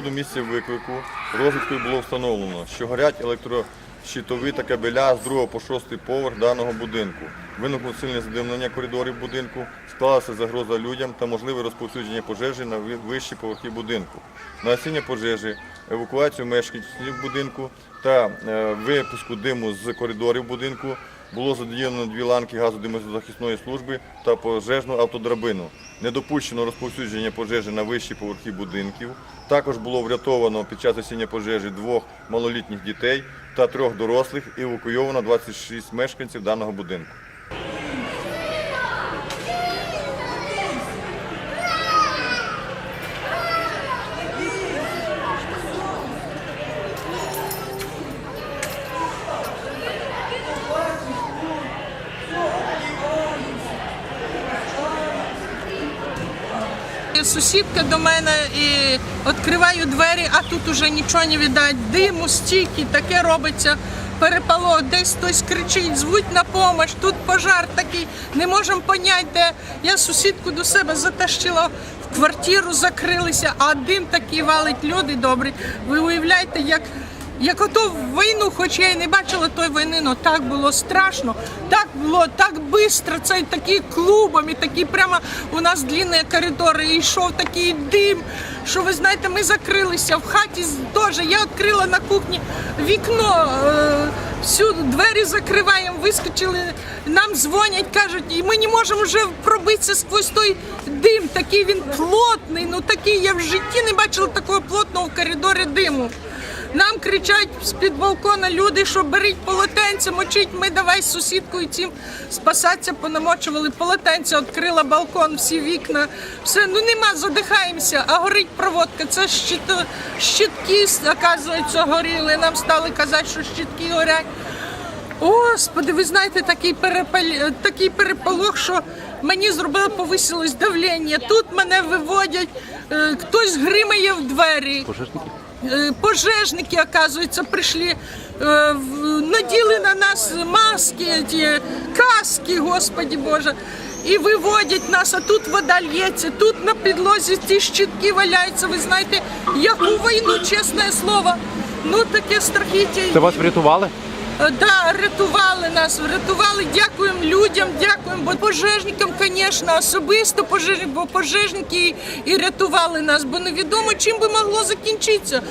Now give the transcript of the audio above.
До місця виклику розвідкою було встановлено, що горять електрощитові та кабеля з 2 по 6 поверх даного будинку. Виникло сильне задимлення коридорів будинку, склалася загроза людям та можливе розповсюдження пожежі на вищі поверхи будинку. На осіння пожежі, евакуацію мешканців будинку та е, випуску диму з коридорів будинку було задіяно дві ланки газодимозахисної служби та пожежну автодрабину. Не допущено розповсюдження пожежі на вищі поверхи будинків. Також було врятовано під час осіння пожежі двох малолітніх дітей та трьох дорослих і евакуйовано 26 мешканців даного будинку. Сусідка до мене і відкриваю двері, а тут уже нічого не видать. Диму, стільки, таке робиться. Перепало, десь хтось кричить, звуть на допомогу, тут пожар такий, не можемо поняти, де. Я сусідку до себе затащила в квартиру, закрилися, а дим такий валить, люди добрі. Ви уявляєте, як як ото війну, хоч я і не бачила той війни, але так було страшно, так було так швидко, це такі клубами, такі прямо у нас длинні коридори, і йшов такий дим, що ви знаєте, ми закрилися в хаті теж. Я відкрила на кухні вікно, е, всю двері закриваємо, вискочили, нам дзвонять, кажуть, і ми не можемо вже пробитися сквозь той дим. Такий він плотний, ну такий я в житті не бачила такого плотного в коридорі диму. Нам кричать з-під балкона люди, що беріть полотенце, мочіть, ми давай з сусідкою цим спасатися, понамочували полотенце, відкрила балкон, всі вікна. Все, ну нема, задихаємося, а горить проводка. Це щит, щитки, оказується, горіли. Нам стали казати, що щитки горять. Господи, ви знаєте, такий перепал... такий переполох, що мені зробило повисилось давлення. Тут мене виводять, е, хтось гримає в двері. Пожежники? Е, Пожежники, оказується, прийшли, е, наділи на нас маски, ті, каски, Господі Боже. І виводять нас, а тут вода лється, тут на підлозі ті щитки валяються. Ви знаєте, яку війну, чесне слово. Ну таке страхіття. Це вас врятували? Е, Да, рятували нас, врятували. Дякуємо людям, дякуємо. Бо пожежникам, звісно, особисто пожежник, бо пожежники і рятували нас, бо невідомо чим би могло закінчитися.